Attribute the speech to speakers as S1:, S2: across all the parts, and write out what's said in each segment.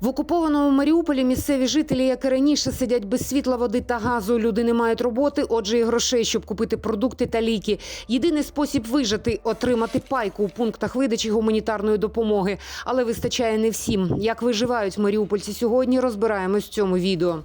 S1: В окупованому Маріуполі місцеві жителі, як і раніше, сидять без світла, води та газу. Люди не мають роботи, отже, і грошей, щоб купити продукти та ліки. Єдиний спосіб вижити отримати пайку у пунктах видачі гуманітарної допомоги. Але вистачає не всім. Як виживають маріупольці сьогодні, розбираємось в цьому відео.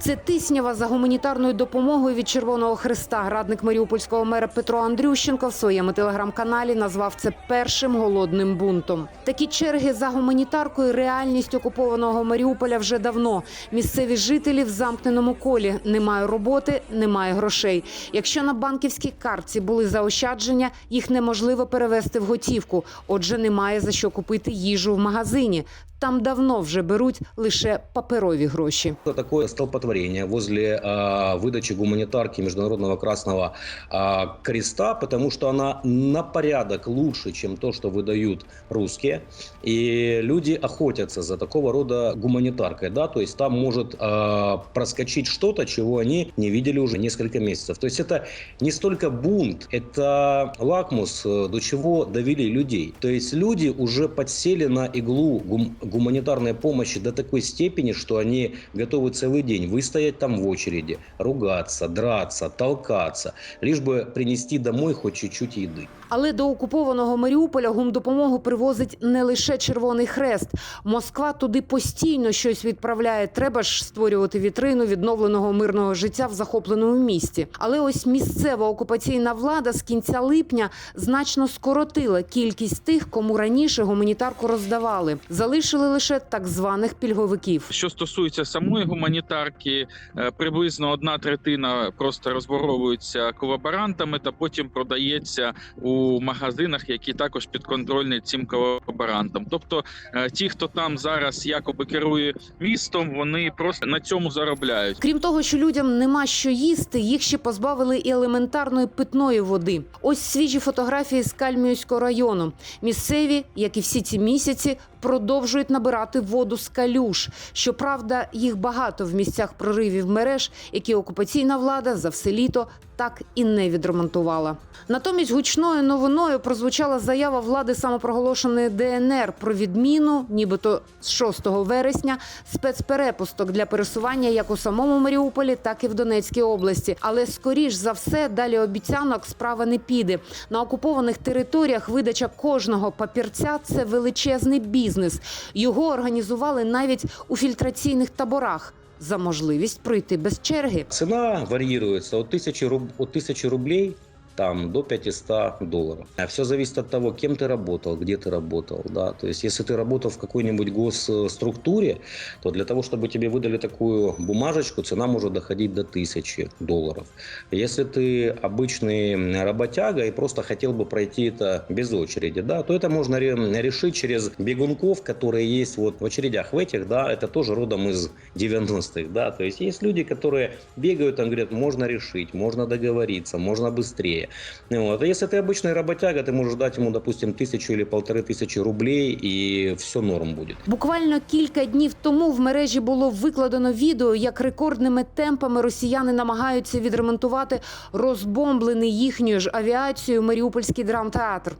S1: Це тиснява за гуманітарною допомогою від Червоного Христа. Радник маріупольського мера Петро Андрющенко в своєму телеграм-каналі назвав це першим голодним бунтом. Такі черги за гуманітаркою реальність окупованого Маріуполя вже давно. Місцеві жителі в замкненому колі немає роботи, немає грошей. Якщо на банківській картці були заощадження, їх неможливо перевести в готівку. Отже, немає за що купити їжу в магазині. Там давно вже беруть лише паперові гроші.
S2: Это такое столпотворение возле а, выдачи гуманитарки Международного Красного а, Креста, потому что она на порядок лучше, чем то, что выдают русские. И люди охотятся за такого рода гуманитаркой. Да? То есть там может а, проскочить что-то, чего они не видели уже несколько месяцев. То есть это не столько бунт, это лакмус, э, до чего довели людей. То есть люди уже подсели на иглу гум- гуманитарной помощи до такой степени, что они готовы целый день выстоять там в очереди, ругаться, драться, толкаться, лишь бы принести домой хоть чуть-чуть еды.
S1: Але до окупованого Маріуполя гумдопомогу привозить не лише Червоний Хрест. Москва туди постійно щось відправляє. Треба ж створювати вітрину відновленого мирного життя в захопленому місті. Але ось місцева окупаційна влада з кінця липня значно скоротила кількість тих, кому раніше гуманітарку роздавали. Залишили лише так званих пільговиків.
S3: Що стосується самої гуманітарки, е, приблизно одна третина просто розворовується колаборантами та потім продається у магазинах, які також підконтрольні цим колаборантам. Тобто, е, ті, хто там зараз якоби керує містом, вони просто на цьому заробляють.
S1: Крім того, що людям нема що їсти, їх ще позбавили і елементарної питної води. Ось свіжі фотографії з Кальміївського району. Місцеві, як і всі ці місяці, продовжують набирати воду з калюш. Щоправда, їх багато в місцях проривів мереж, які окупаційна влада за все літо так і не відремонтувала. Натомість гучною новиною прозвучала заява влади самопроголошеної ДНР про відміну, нібито з 6 вересня, спецперепусток для пересування як у самому Маріуполі, так і в Донецькій області. Але скоріш за все далі обіцянок справа не піде. На окупованих територіях видача кожного папірця це величезний бізнес. Його організували навіть у фільтраційних таборах за можливість пройти без черги.
S2: Цена варьируется от 1000, руб- от 1000 рублей там, до 500 долларов. Все зависит от того, кем ты работал, где ты работал. Да? То есть, если ты работал в какой-нибудь госструктуре, то для того, чтобы тебе выдали такую бумажечку, цена может доходить до 1000 долларов. Если ты обычный работяга и просто хотел бы пройти это без очереди, да, то это можно ре- решить через бегунков, которые есть вот в очередях в этих, да, это тоже родом из 90-х, да, то есть есть люди, которые бегают, там говорят, можно решить, можно договориться, можно быстрее. Вот. А если ты обычный работяга, ты можешь дать ему, допустим, тысячу или полторы тысячи рублей, и все норм будет.
S1: Буквально кілька днів тому в мережі було викладено відео, як рекордними темпами росіяни намагаються відремонтувати розбомблений їхньою ж авіацією Маріупольський драмтеатр.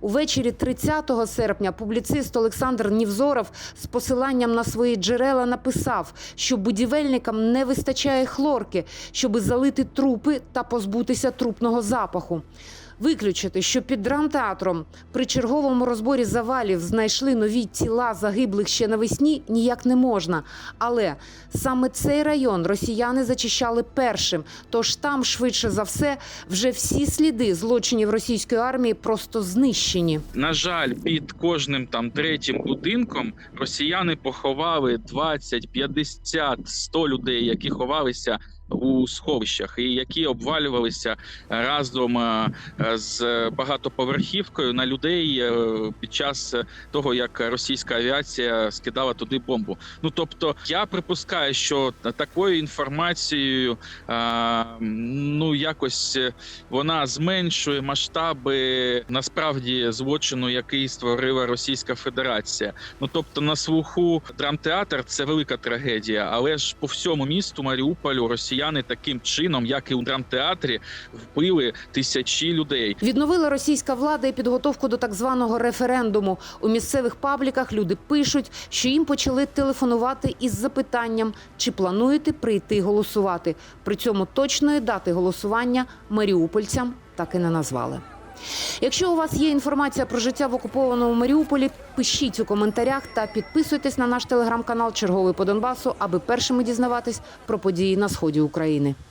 S1: Увечері 30 серпня публіцист Олександр Нівзоров з посиланням на свої джерела написав, що будівельникам не вистачає хлорки, щоби залити трупи та позбутися трупного запаху. Виключити, що під драмтеатром при черговому розборі завалів знайшли нові тіла загиблих ще навесні, ніяк не можна. Але саме цей район росіяни зачищали першим. Тож там, швидше за все, вже всі сліди злочинів російської армії просто знищені.
S3: На жаль, під кожним там третім будинком росіяни поховали 20, 50, 100 людей, які ховалися у сховищах і які обвалювалися разом е, з багатоповерхівкою на людей е, під час того, як російська авіація скидала туди бомбу. Ну тобто, я припускаю, що такою інформацією е, ну якось вона зменшує масштаби насправді злочину, який створила Російська Федерація. Ну тобто, на слуху драмтеатр це велика трагедія, але ж по всьому місту Маріуполю Росія. Росіяни таким чином, як і у драмтеатрі, вбили тисячі людей.
S1: Відновила російська влада і підготовку до так званого референдуму. У місцевих пабліках люди пишуть, що їм почали телефонувати із запитанням, чи плануєте прийти голосувати. При цьому точної дати голосування маріупольцям так і не назвали. Якщо у вас є інформація про життя в окупованому Маріуполі, пишіть у коментарях та підписуйтесь на наш телеграм-канал Черговий по Донбасу, аби першими дізнаватись про події на сході України.